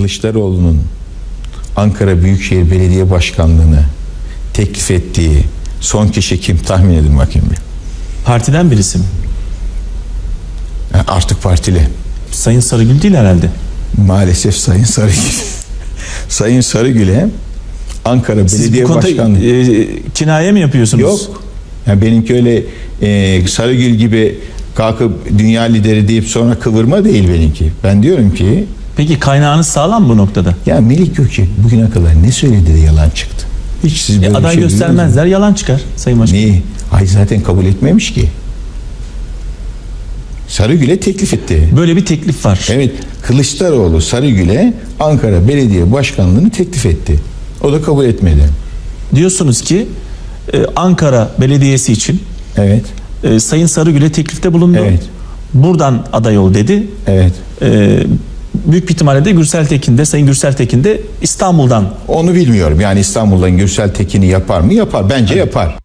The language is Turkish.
Kılıçdaroğlu'nun Ankara Büyükşehir Belediye Başkanlığı'nı teklif ettiği son kişi kim tahmin edin bakayım bir. Partiden birisi mi? Artık partili. Sayın Sarıgül değil herhalde. Maalesef Sayın Sarıgül. Sayın Sarıgül'e Ankara Siz Belediye konuda Başkanlığı e, kinaye mi yapıyorsunuz? yok. Yani benimki öyle e, Sarıgül gibi kalkıp dünya lideri deyip sonra kıvırma değil benimki. Ben diyorum ki Peki kaynağınız sağlam bu noktada. ya Melik Gökçek bugüne kadar ne söyledi de yalan çıktı. Hiç siz E, böyle aday şey duydunuz mu? göstermezler yalan çıkar Sayın Başkan. Neyi? Ay zaten kabul etmemiş ki. Sarıgül'e teklif etti. Böyle bir teklif var. Evet Kılıçdaroğlu Sarıgül'e Ankara Belediye Başkanlığı'nı teklif etti. O da kabul etmedi. Diyorsunuz ki e, Ankara Belediyesi için Evet. e, Sayın Sarıgül'e teklifte bulundu. Evet. Buradan aday ol dedi. Evet. E, büyük bir ihtimalle de Gürsel Tekin de Sayın Gürsel Tekin de İstanbul'dan Onu bilmiyorum. Yani İstanbul'dan Gürsel Tekin'i yapar mı? Yapar. Bence yapar.